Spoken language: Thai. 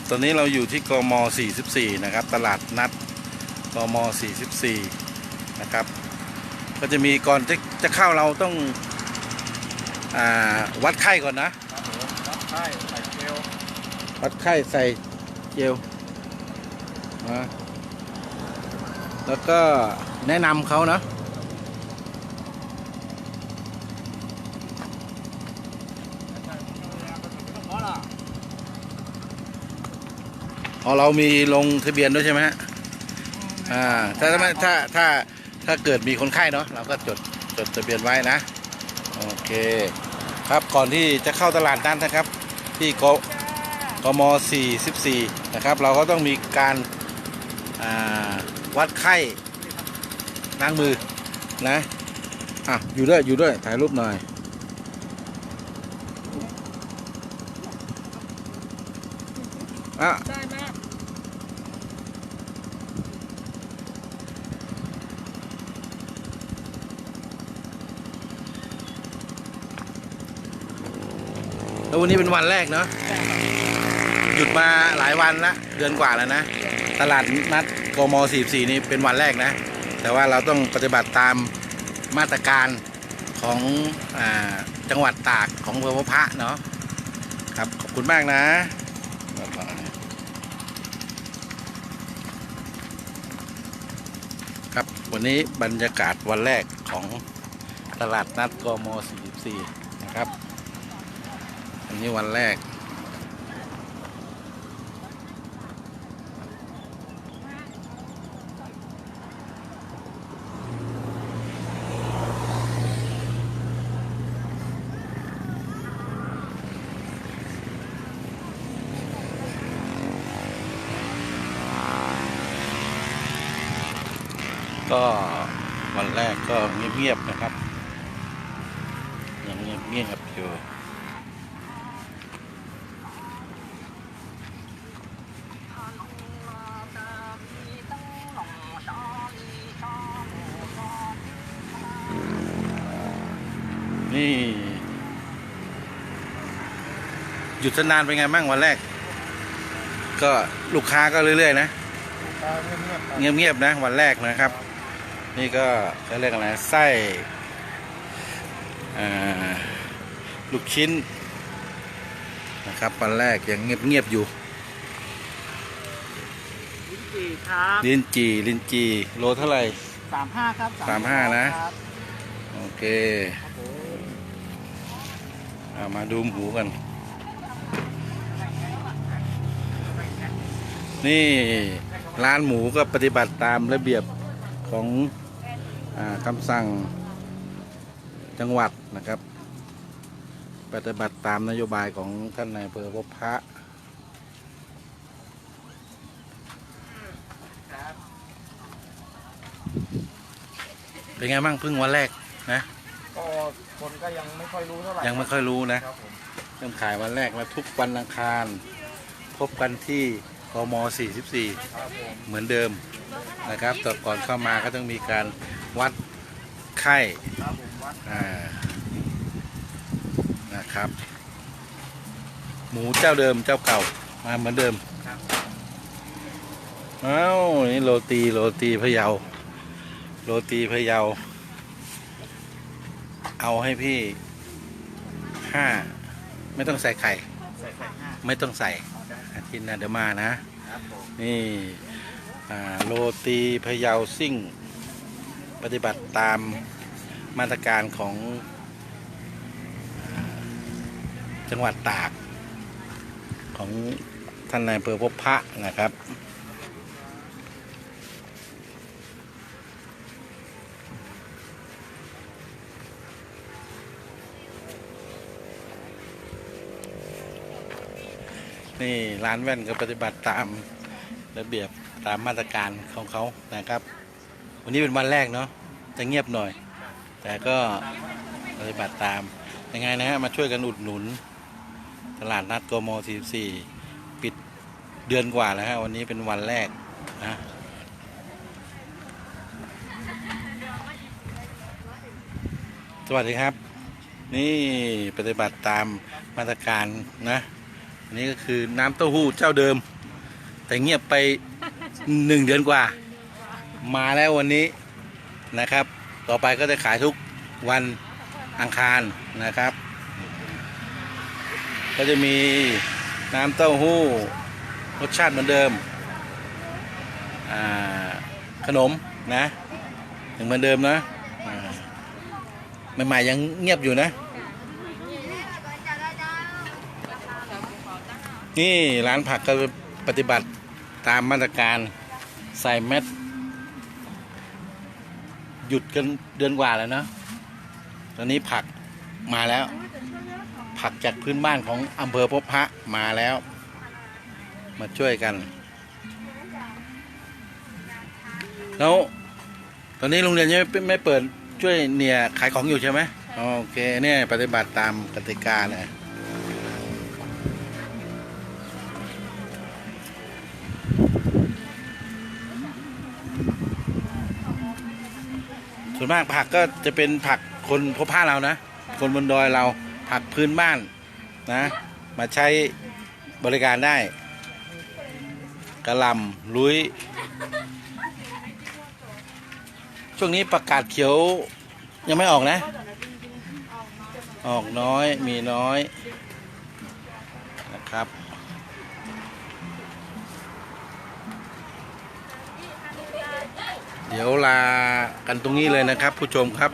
ครับตอนนี้เราอยู่ที่กม 44 นะครับ ตลาดนัดกม 44 นะครับ ก็จะมีก่อนจะจะเข้าเราต้องอาวัดไข้ก่อนนะครับผมรับไข้ใส่เจลวัดไข้ใส่เจลนะแล้วก็แนะนำเขานะ เพราะล่ะ อ๋อเรามีลงทะเบียนด้วยใช่ไหมฮะอ่าถ้าถ้าถ้าถ้าถ้าเกิดมีคนไข้เนาะเราก็จดจดทะเบียนไว้นะ โอเค ครับก่อนที่จะเข้าตลาดนั้นนะครับ ที่กกม44 นะครับ เราก็ต้องมีการอ่าวัดไข้ล้างมือนะ อะ อยู่ด้วย อยู่ด้วย ถ่ายรูปหน่อย อะ ได้ไหม แล้ววันนี้เป็นวันแรกเนาะหยุดมาหลายวันละเดือนกว่าแล้วนะ ตลาดนัดกม44นี่เป็นวันแรกนะ แต่ว่าเราต้องปฏิบัติตามมาตรการของอจังหวัดตากของอำเภอพบพระเนาะครับขอบคุณมากนะครับวันนี้บรรยากาศวันแรกของตลาดนัดกม44 นะครับ อันนี้วันแรก ก็วันแรกก็เงียบๆนะครับ ยังเงียบๆอยู่ นี่ หยุดนานเป็นไงบ้างวันแรก ก็ลูกค้าก็เรื่อยๆ นะตาเงียบๆครับเงียบๆนะ วันแรกนะครับ นี่ก็เขาเรียกอะไรไส้อ่าลูกชิ้น นะครับวันแรกยังเงียบๆอยู่ลิ้นจี่ครับลินจีลินจีโลเท่าไหร่สามห้าครับสามห้านะครับโอเคครับผม เอามาดูหมูกัน นี่ร้านหมูก็ปฏิบัติตามระเบียบของอคำสั่งจังหวัดนะครับ ปฏิบัติตามนโยบายของท่านนายอำเภอพบพระเป็นไงบ้างเพิ่งวันแรกนะ คนก็ยังไม่ค่อยรู้เท่าไหร่ยังไม่ค่อยรู้นะครับผมเริ่มขายวันแรกแล้วทุกวันอังคาร พบกันที่กม44ครับผมเหมือนเดิมนะครับแต่ก่อนเข้ามาก็ต้องมีการวัดไข้ครับผมวัดอ่านะครับ หมูเจ้าเดิมเจ้าเก่ามาเหมือนเดิม ครับอ้าวนี่โรตีโรตีพะเยา โรตีพะเยา เอาให้พี่ห้าไม่ต้องใส่ไข่ ใส่ไข่ห้าไม่ต้องใส่เอาได้อาทิตย์หน้าเดี๋ยวมานะ ครับผมนี่อ่าโรตีพะเยาซิ่ง ปฏิบัติตามมาตรการของอ่าจังหวัดตาก ของท่านนายอำเภอพบพระนะครับ นี่ร้านแว่นก็ปฏิบัติตามระเบียบตามมาตรการของเขานะครับ วันนี้เป็นวันแรกเนาะจะเงียบหน่อย แต่ก็ปฏิบัติตามยังไงนะฮะมาช่วยกันอุดหนุน ตลาดนัดกม44 ปิดเดือนกว่าแล้วฮะวันนี้เป็นวันแรกนะสวัสดีครับ นี่ปฏิบัติตามมาตรการนะ อันนี้ก็คือน้ำเต้าหู้เจ้าเดิม แต่เงียบไปหนึ่งเดือนกว่า มาแล้ววันนี้นะครับ ต่อไปก็จะขายทุกวันอังคารนะครับ ก็จะมีน้ำเต้าหู้รสชาติเหมือนเดิมขนมนะยังเหมือนเดิมนะใหม่ๆยังเงียบอยู่นะ นี่ร้านผักก็ปฏิบัติตามมาตรการใส่แมสหยุดกันเดือนกว่าแล้วเนอะตอนนี้ผักมาแล้ว ผักจากพื้นบ้านของอำเภอพบพระมาแล้ว มาช่วยกัน แล้ว ตอนนี้โรงเรียนยังไม่ไม่เปิดช่วยเนี่ยขายของอยู่ใช่ไหมโอเคเนี่ยปฏิบัติตามกติกาเลย ส่วนมากผักก็จะเป็นผักคนพบผ้าเรานะ คนบนดอยเราผักพื้นบ้านนะ มาใช้บริการได้กระหลำลุย ช่วงนี้ประกาศเขียวยังไม่ออกนะ ออกน้อยมีน้อยนะครับ เดี๋ยวลากันตรงนี้เลยนะครับ ผู้ชมครับ